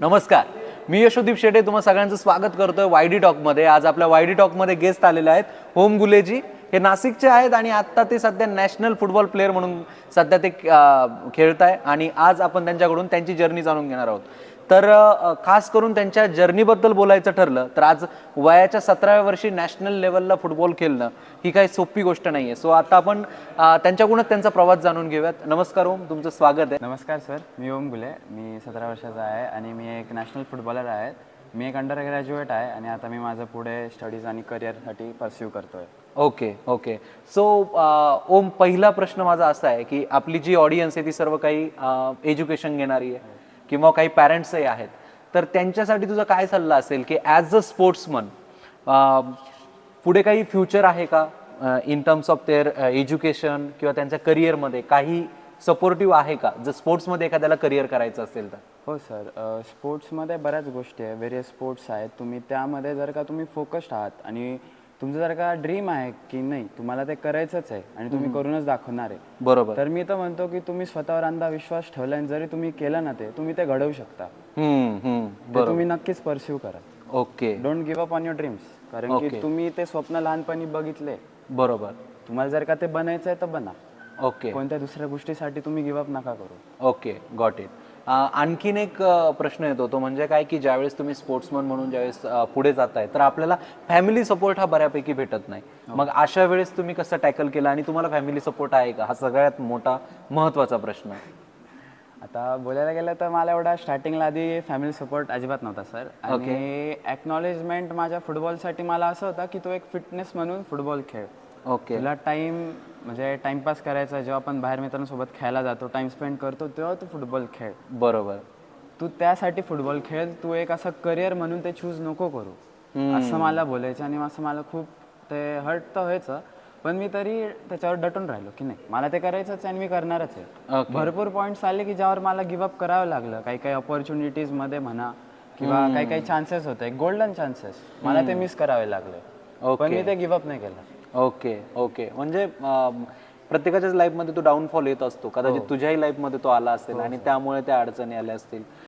नमस्कार. मी यशोदीप शेटे तुम्हाला सगळ्यांचं स्वागत करतोय वायडी टॉकमध्ये. आज आपल्या वायडी टॉकमध्ये गेस्ट आलेले आहेत होम गुलेजी हे नाशिकचे आहेत आणि आत्ता ते सध्या नॅशनल फुटबॉल प्लेअर म्हणून सध्या ते खेळत आहे आणि आज आपण त्यांच्याकडून त्यांची जर्नी जाणून घेणार आहोत. तर खास करून त्यांच्या जर्नीबद्दल बोलायचं ठरलं तर आज वयाच्या सतराव्या वर्षी नॅशनल लेवलला फुटबॉल खेळणं ही काही सोपी गोष्ट नाही आहे सो आता आपण त्यांच्याकडूनच त्यांचा प्रवास जाणून घेऊयात. नमस्कार ओम. तुमचं स्वागत आहे. नमस्कार सर. मी ओम गुले मी सतरा वर्षाचा आहे आणि मी एक नॅशनल फुटबॉलर आहे. मी एक अंडर ग्रॅज्युएट आहे आणि आता मी माझं पुढे स्टडीज आणि करिअरसाठी परस्यू करतोय. ओके ओके सो ओम पहिला प्रश्न माझा असा आहे की आपली जी ऑडियन्स आहे ती सर्व काही uh, एज्युकेशन घेणारी आहे किंवा काही पॅरेंट्सही आहेत. तर त्यांच्यासाठी तुझा काय सल्ला असेल की ॲज अ स्पोर्ट्समन पुढे काही फ्युचर आहे का? In terms of their education किंवा त्यांच्या करिअरमध्ये काही सपोर्टिव्ह आहे का? जर स्पोर्ट्समध्ये एखाद्याला करिअर करायचं असेल तर. हो सर. स्पोर्ट्समध्ये बऱ्याच गोष्टी आहे वेरियस स्पोर्ट्स आहेत. तुम्ही त्यामध्ये जर का तुम्ही फोकस्ड आहात आणि तुमचं जर का ड्रीम आहे की नाही तुम्हाला ते करायचंच आहे आणि तुम्ही करूनच दाखवणार आहे. बरोबर. तर मी तर म्हणतो की तुम्ही स्वतःवर अंधविश्वास ठेवला आणि जरी तुम्ही केलं ना ते तुम्ही ते घडवू शकता. ते तुम्ही नक्कीच परस्यू करा. Okay. Don't give up on your dreams कारण की तुम्ही ते स्वप्न लहानपणी बघितले. बरोबर. तुम्हाला जर का ते बनायचं आहे तर बना. ओके. कोणत्या दुसऱ्या गोष्टीसाठी तुम्ही गिव्ह अप नका करू. ओके. गॉट इट आणखीन एक प्रश्न येतो. तो म्हणजे काय की ज्यावेळेस तुम्ही स्पोर्ट्समन म्हणून ज्यावेळेस पुढे जाताय तर आपल्याला फॅमिली सपोर्ट हा बऱ्यापैकी भेटत नाही. मग अशा वेळेस तुम्ही कसं टॅकल केलं आणि तुम्हाला फॅमिली सपोर्ट आहे का? हा सगळ्यात मोठा महत्त्वाचा प्रश्न. आहे आता बोलायला गेलं तर मला एवढा स्टार्टिंगला आधी फॅमिली सपोर्ट अजिबात नव्हता सर आणि एक्नॉलेजमेंट माझ्या फुटबॉलसाठी मला असं होता की तो एक फिटनेस म्हणून फुटबॉल खेळ. ओके तुला टाइम म्हणजे टाइमपास करायचा जेव्हा आपण बाहेर मित्रांसोबत खेळायला जातो टाइम स्पेंड करतो तेव्हा तू फुटबॉल खेळ. बरोबर. तू त्यासाठी फुटबॉल खेळ तू एक असं करिअर म्हणून ते चूज नको करू. असं मला बोलायचं आणि असं मला खूप ते हर्ट तर व्हायचं पण मी तरी त्याच्यावर डटून राहिलो की नाही मला ते करायचंच आहे आणि मी करणारच आहे. भरपूर पॉईंट्स आले की ज्यावर मला गिव्हअप करावं लागलं. काही काही ऑपॉर्च्युनिटीजमध्ये म्हणा किंवा काही काही चान्सेस होते. गोल्डन चान्सेस मला ते मिस करावे लागले. पण मी ते गिव्हअप नाही केलं. Okay okay. म्हणजे प्रत्येकाच्याच लाईफमध्ये तो डाऊनफॉल येत असतो. कदाचित तुझ्याही लाईफमध्ये तो आला असेल आणि त्यामुळे त्या अडचणी आल्या असतील.